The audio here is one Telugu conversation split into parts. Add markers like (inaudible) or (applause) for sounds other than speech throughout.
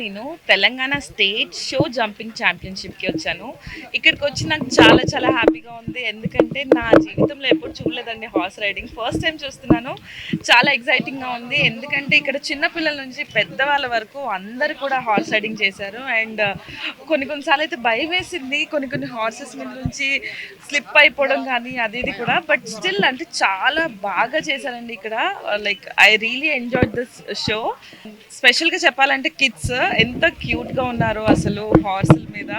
నేను తెలంగాణ స్టేట్ షో జంపింగ్ ఛాంపియన్షిప్కి వచ్చాను. ఇక్కడికి వచ్చి నాకు చాలా చాలా హ్యాపీగా ఉంది. ఎందుకంటే నా జీవితంలో ఎప్పుడు చూడలేదండి హార్స్ రైడింగ్. ఫస్ట్ టైం చూస్తున్నాను. చాలా ఎగ్జైటింగ్గా ఉంది. ఎందుకంటే ఇక్కడ చిన్నపిల్లల నుంచి పెద్దవాళ్ళ వరకు అందరు కూడా హార్స్ రైడింగ్ చేశారు. అండ్ కొన్ని కొన్నిసార్లు అయితే భయం వేసింది. కొన్ని కొన్ని హార్సెస్ మీద నుంచి స్లిప్ అయిపోవడం కానీ అది ఇది కూడా. బట్ స్టిల్ అంటే చాలా బాగా చేశారండి ఇక్కడ. Like I really enjoy this show. స్పెషల్గా చెప్పాలంటే కిడ్స్. ఎంత క్యూట్గా ఉన్నారో అసలు హార్సుల మీద.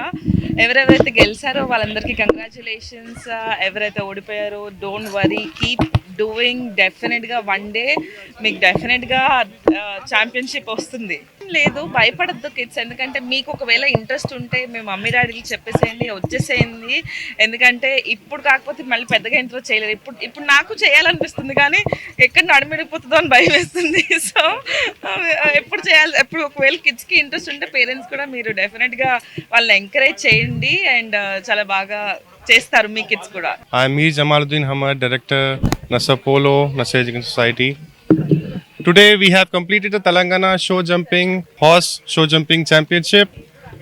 ఎవరెవరైతే గెలిచారో వాళ్ళందరికీ కంగ్రాచులేషన్స్ ఎవరైతే ఓడిపోయారో డోంట్ వరీ కీప్ డూయింగ్ డెఫినెట్గా వన్ డే మీకు డెఫినెట్గా ఛాంపియన్షిప్ వస్తుంది. లేదు భయపడద్దు కిడ్స్ ఎందుకంటే మీకు ఒకవేళ ఇంట్రెస్ట్ ఉంటే మీ మమ్మీ డాడీకి చెప్పేసేయండి వచ్చేసేయండి. ఎందుకంటే ఇప్పుడు కాకపోతే మళ్ళీ పెద్దగా ఇంట్రెస్ట్ చేయలేదు. ఇప్పుడు ఇప్పుడు నాకు చేయాలనిపిస్తుంది కానీ ఎక్కడ నడిమిడిపోతుందో అని భయం వేస్తుంది. (laughs) సో ఎప్పుడు చేయాలి ఎప్పుడు ఒకవేళ కిడ్స్కి ఇంట్రెస్ట్ ఉంటే పేరెంట్స్ కూడా మీరు డెఫినెట్గా వాళ్ళని ఎంకరేజ్ చేయండి అండ్ చాలా బాగా చేస్తారు మీ కిడ్స్ కూడా. I'm మీ Jamaluddin Hamar director Nasa Polo, Nasa Education Today we have completed the Telangana Show Jumping Horse Show Jumping Championship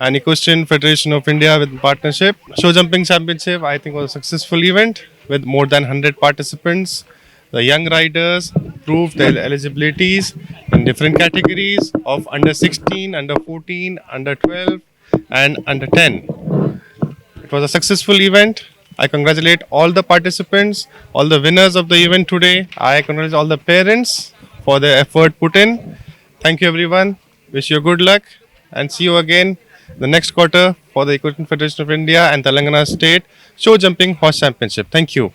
and Equestrian Federation of India with partnership. Show Jumping Championship I think was a successful event with more than 100 participants. The young riders proved their eligibilities in different categories of under 16, under 14, under 12 and under 10. It was a successful event. I congratulate all the participants, all the winners of the event today. I congratulate all the parents for the effort put in. Thank you, everyone. Wish you good luck and see you again the next quarter for the Equestrian Federation of India and Telangana State Show Jumping Horse Championship. Thank you.